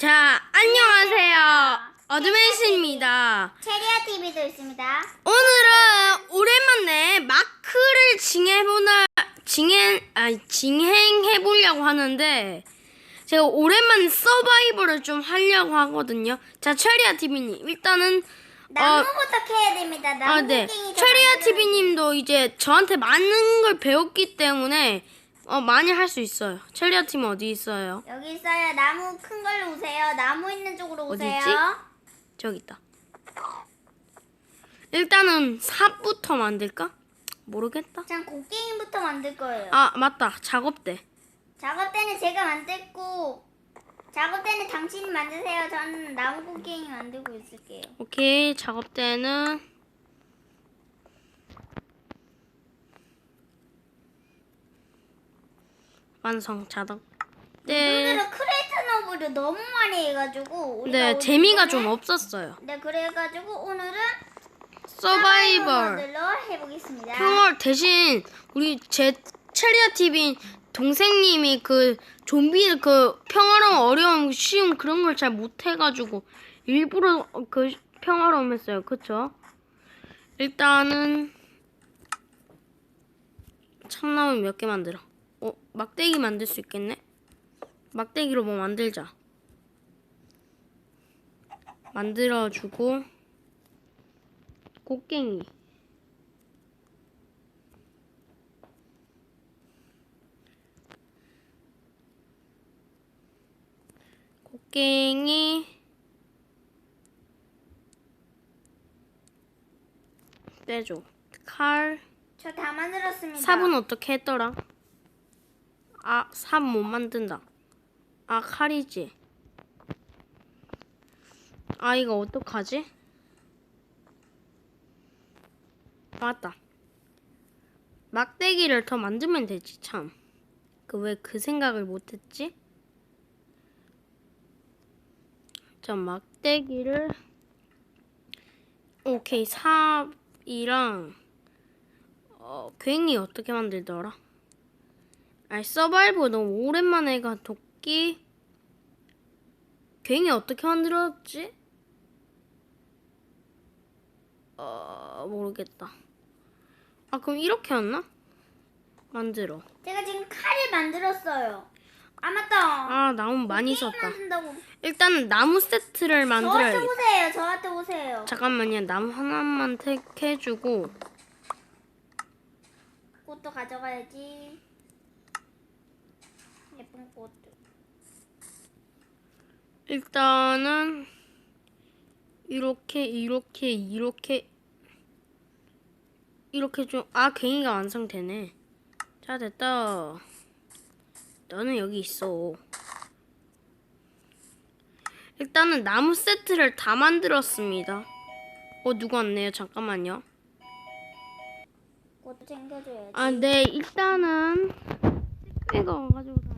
자, 안녕하세요. 어드맨스입니다. 체리아 TV도 있습니다. 오늘은 오랜만에 마크를 징해보나, 징행, 아, 징행해 보려고 하는데, 제가 오랜만에 서바이벌을 좀 하려고 하거든요. 자, 체리아 TV님, 일단은, 나무부터 캐야 됩니다. 나무 아, 네. 체리아 TV님도 이제 저한테 많은 걸 배웠기 때문에, 어, 많이 할 수 있어요. 체리아 팀 어디 있어요? 여기 있어요. 나무 큰 걸로 오세요. 나무 있는 쪽으로 어디 오세요. 있지? 저기 있다. 일단은 삽부터 만들까? 모르겠다. 전 곡괭이부터 만들 거예요. 아 맞다. 작업대. 작업대는 제가 만들고 작업대는 당신이 만드세요. 저는 나무 곡괭이 만들고 있을게요. 오케이. 작업대는 완성 자동. 네. 오늘은 크레이트 노브를 너무 많이 해가지고 우리가 네 오늘 재미가 좀 없었어요. 네 그래가지고 오늘은 서바이벌. 모드로 해보겠습니다. 평월 대신 우리 제 체리아 TV 동생님이 그 좀비 그 평화로움 어려움 쉬움 그런 걸 잘 못해가지고 일부러 그 평화로움 했어요 그쵸? 일단은 참나무 몇개 만들어 어 막대기 만들 수 있겠네? 막대기로 뭐 만들자. 만들어주고 곡괭이. 곡괭이. 빼줘. 칼. 저 다 만들었습니다. 삽은 어떻게 했더라? 아, 삽 못 만든다. 아, 칼이지. 아, 이거 어떡하지? 맞다. 막대기를 더 만들면 되지, 참. 그 왜그 생각을 못 했지? 자, 막대기를 오케이, 삽이랑 어, 괭이 어떻게 만들더라? 아니, 서바이벌 너무 오랜만에 해가 도끼. 괭이 어떻게 만들었지? 어, 모르겠다. 아, 그럼 이렇게 였나? 만들어. 제가 지금 칼을 만들었어요. 아 맞다. 아, 나무 많이 썼다. 만든다고. 일단 나무 세트를 저한테 만들어야겠다. 오세요. 저한테 오세요. 잠깐만요. 나무 하나만 택해주고. 꽃도 가져가야지. 예쁜 꽃. 일단은 이렇게 이렇게 이렇게 이렇게 좀아 괭이가 완성되네. 자 됐다. 너는 여기 있어. 일단은 나무 세트를 다 만들었습니다. 어 누구 왔네요. 잠깐만요. 아 네 일단은 택배가 와가지고 다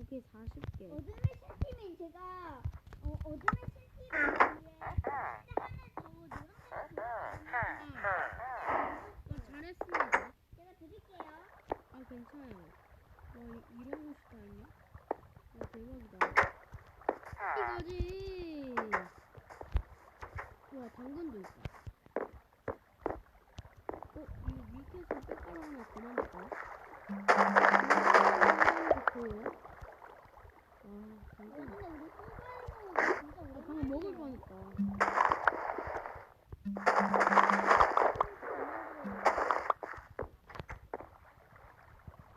오케이 40개. 어둠의 실팀인 제가 어, 어둠의 실팀을 위해 하면서 노란색 나 잘했습니다. 제가 드릴게요. 아 괜찮아요. 와 이, 이런 곳이 다 있냐? 와 대박이다. 이거지. 와 당근도 있다. 어? 이 밑에서 뼈가루 하나 더 만들까? 좋고요. 와 당근. 근데 우리 소주에서 진짜 아, 오랜만에 방금 먹을 뻔했다.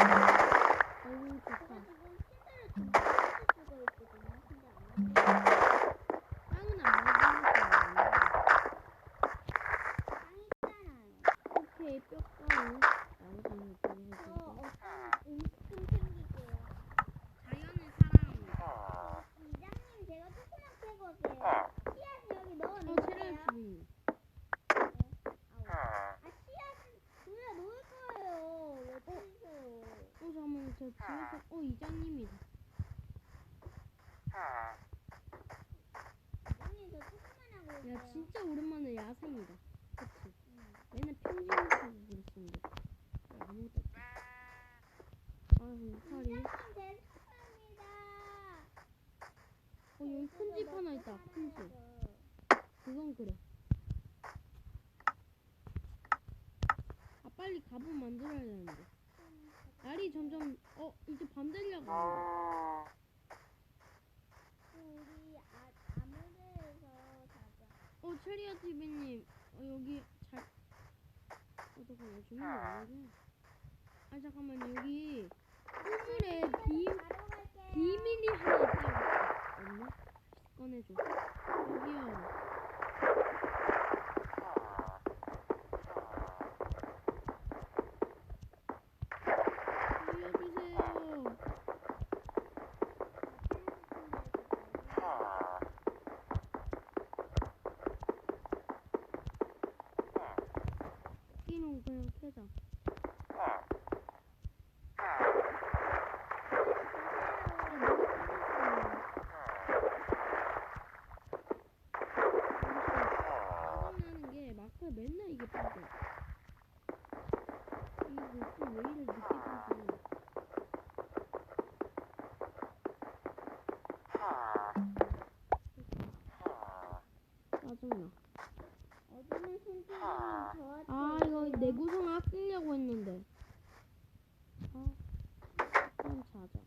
어우 좋다. 제가 지금 신대를 좀 찾을 수가 있거든요. 근데 안 돼요. 빵은 안 먹으니까. 빵 있잖아요. 오케이 뼈가루. 나머지는 저 그냥 어떤 음식좀 챙길게요. 자연을 사랑합니다. 이장님 제가 조그만 캐거세요. 씨앗 여기 어, 넣어놓을게요. 체리알 TV. 아 씨앗은 그냥 놓을 거예요. 왜 때리세요? 어, 잠깐만, 저 집에서, 어, 이장님이다. 이장님 저 조그만 하고 있어요. 야, 진짜 오랜만에 야생이다. 그치? 응. 맨날 평균 타고 그랬었는데. 야, 아무것도 없다. 아. 이장님 죄송합니다. 어, 여기 큰 집 하나 있다. 큰 집. 그건 그래. 아, 빨리 가본 만들어야 되는데. 날이 점점, 어, 이제 밤 되려고 하는데. 우리 아, 아무데에서 자자. 어, 체리아 TV님, 어, 여기 잘, 어, 잠깐만, 주문이 뭐지? 아, 잠깐만, 여기, 우물에 비. 비밀이 하나 있다고. 없나? 꺼내줘. 여기요. 끼는 그냥 캐자. 짜증나는 게 마크에 맨날 이게 빠져. 이거 좀 왜 이래 늦게 빠져. 짜증나. 어둠의 손길은 저한테 아 이거 내 구성 아끼려고 했는데. 아, 그럼 자자.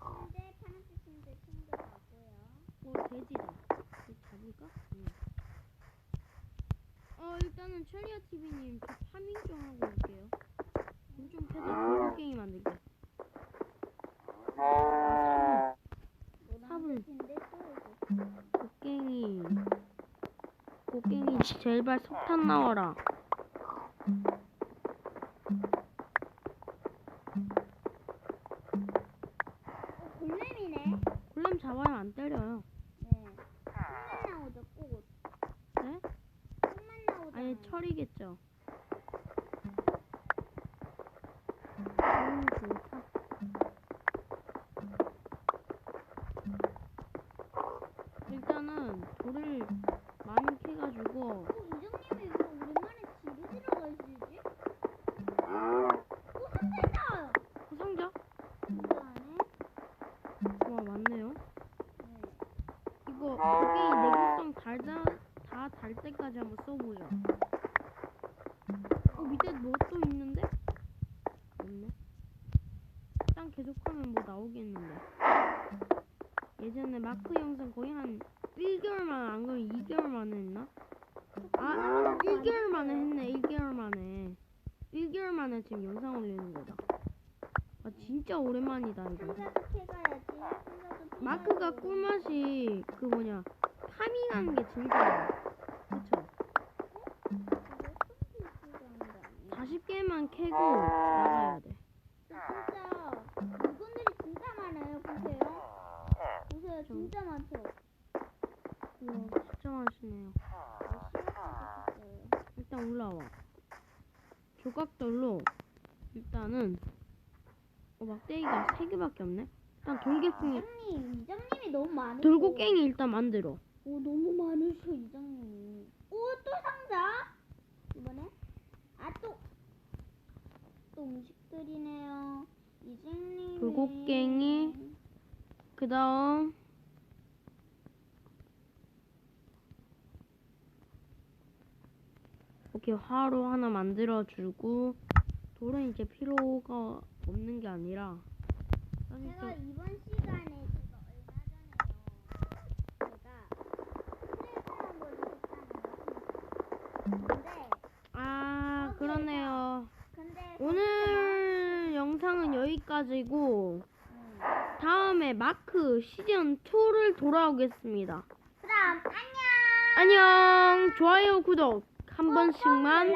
어. 어 체리아 TV님 저 파밍 좀 하고 올게요. 물좀 캐서 침대 또 이거. 곡괭이. 곡괭이 제발 석탄 나와라. 어, 골렘이네. 골렘 잡아요 안 때려요. 네. 손만 나오죠, 꼭. 네? 손만 나오죠. 아니 철이겠죠. 음 좋다. 일단은 많이 캐가지고 어, 이정님이 왜 오랜만에 집에 들어가시지? 어, 상자다! 상자? 상자 안에? 와 맞네요. 네. 이거 곡괭이 내구성 달다 다 달 때까지 한번 써보자. 어 밑에 뭐 또 있는데? 없네. 일단 계속하면 뭐 나오겠는데. 예전에 마크 영상 거의 한 1개월 만에 안 그러면 2개월 만에 했나? 아 1개월 만에 했네 1개월 만에 1개월 만에 지금 영상 올리는 거다. 아 진짜 오랜만이다 이거. 마크가. 꿀맛이 그 뭐냐 파밍하는 게 좋아요. 그쵸? 이거 손질 수정이 아니에요. 40개만 캐고 나가야 돼. 진짜 물건들이 진짜 많아요. 보세요. 보세요. 진짜 많죠. 많으시네요. 일단 올라와. 조각돌로 일단은 어, 막대기가 세 개밖에 없네. 일단 돌개풍이 이장님, 이장님이 너무 많으 돌고갱이 일단 만들어. 오 너무 많으셔 이장님이. 오또 상자. 이번에 아또또 음식들이네요. 이장님. 돌고갱이. 그 다음 이렇게 화로 하나 만들어주고 돌은 이제 필요가 없는 게 아니라 저- 이번 시간에 제가 얼마 전에요. 제가 플레이한 걸 했잖아요. 근데 아 그렇네요 근데 오늘 영상은 여기까지고 음. 다음에 마크 시즌 2를 돌아오겠습니다 그럼 안녕. 안녕 좋아요 구독 한 번씩만.